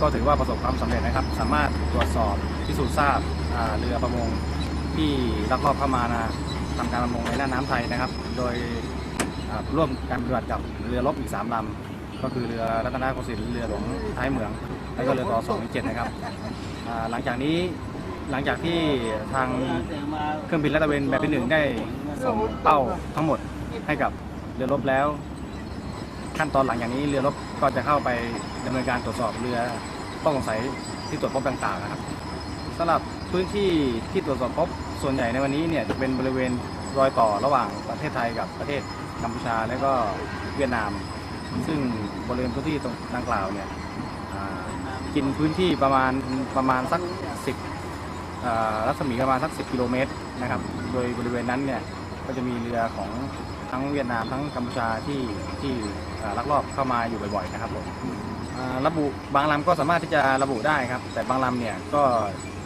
ก็ถือว่าประสบความสำเร็จนะครับ สามารถตรวจสอบพิสูจน์ทราบเรือประมงที่ลักลอบเข้ามานะทำการประมงในน่านน้ำไทยนะครับ โดยร่วมการปฏิบัติกับเรือรบอีก 3ลำก็คือเรือรัตนโกสินทร์เรือหลวงท้ายเหมือง แล้วก็เรือต่อ217นะครับหลังจากนี้หลังจากที่ทางเครื่องบินลาดตระเวนแบบที่หนึ่งได้ส่งเป้าทั้งหมดให้กับเรือรบแล้ว ขั้นตอนหลังอย่างนี้เรือรบก็จะเข้าไปดำเนินการตรวจสอบเรือต้องสงสัยที่ตรวจพบต่างๆนะครับสำหรับพื้นที่ที่ตรวจสอบพบส่วนใหญ่ในวันนี้เนี่ยจะเป็นบริเวณรอยต่อระหว่างประเทศไทยกับประเทศกัมพูชาและก็เวียดนาม ซึ่งบริเวณพื้นที่ตรงดังกล่าวเนี่ยกินพื้นที่ประมาณประมาณสัก10รัศมีประมาณสัก 10 กิโลเมตรนะครับ โดยบริเวณนั้นเนี่ย ก็จะมีเรือของทั้งเวียดนามทั้งกัมพูชาที่ที่อ่าลักลอบเข้ามาอยู่บ่อยๆนะครับผมอ่าระบุบางลำก็สามารถที่จะระบุได้ครับ แต่บางลำเนี่ยก็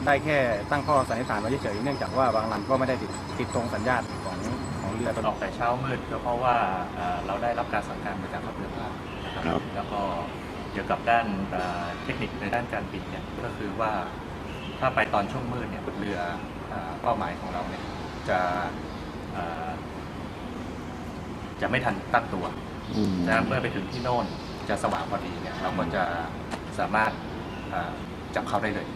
ได้แค่ตั้งข้อสันนิษฐานไว้เฉยๆเนื่องจากว่าบางลำก็ไม่ได้ติดติดตรงสัญญาณของของเรือตัวออกแต่เช้ามืดก็เพราะว่าเอ่อเราได้รับการสั่งการมาจากทัพเรือภาคนะคครัรับบแล้วก็เกี่ยวกับด้านเอ่อเทคนิคในด้านการบินเนี่ยก็คือว่าถ้าไปตอนช่วงมืดเนี่ยเรือเอ่อเป้าหมายของเราเนี่ยจะเอ่อ จะไม่ทันตั้งตัวอืมนะเมื่อไปถึงที่โน่นจะสว่างพอดีเนี่ยเราก็จะสามารถเอ่อจับเขาได้เลย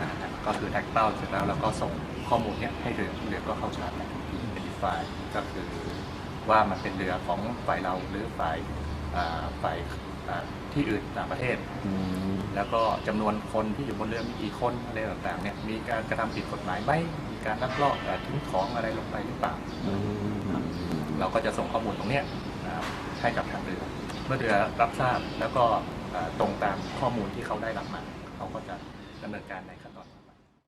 นะฮะก็คือแท็กเป้าเสร็จแล้วเราก็ส่งข้อมูลเนี่ยให้เรือเรือก็เข้าชาร์จ identify ก็คือว่ามันเป็นเรือของฝ่ายเราหรือฝ่ายอ่าฝ่ายอ่า ที่อื่นต่างประเทศ อืมแล้วก็จำนวนคนที่อยู่บนเรือมีกี่คนอะไรต่างๆเนี่ยมีการกระทำผิดกฎหมายไหมมีการลักลอบเอ่อทิ้งของอะไรลงไปหรือเปล่า อืมเราก็จะส่งข้อมูลตรงเนี้ยอ่าให้กับทางเรือ เมื่อเรือรับทราบแล้วก็อ่าตรงตามข้อมูลที่เขาได้รับมา เขาก็จะดำเนินการในขั้น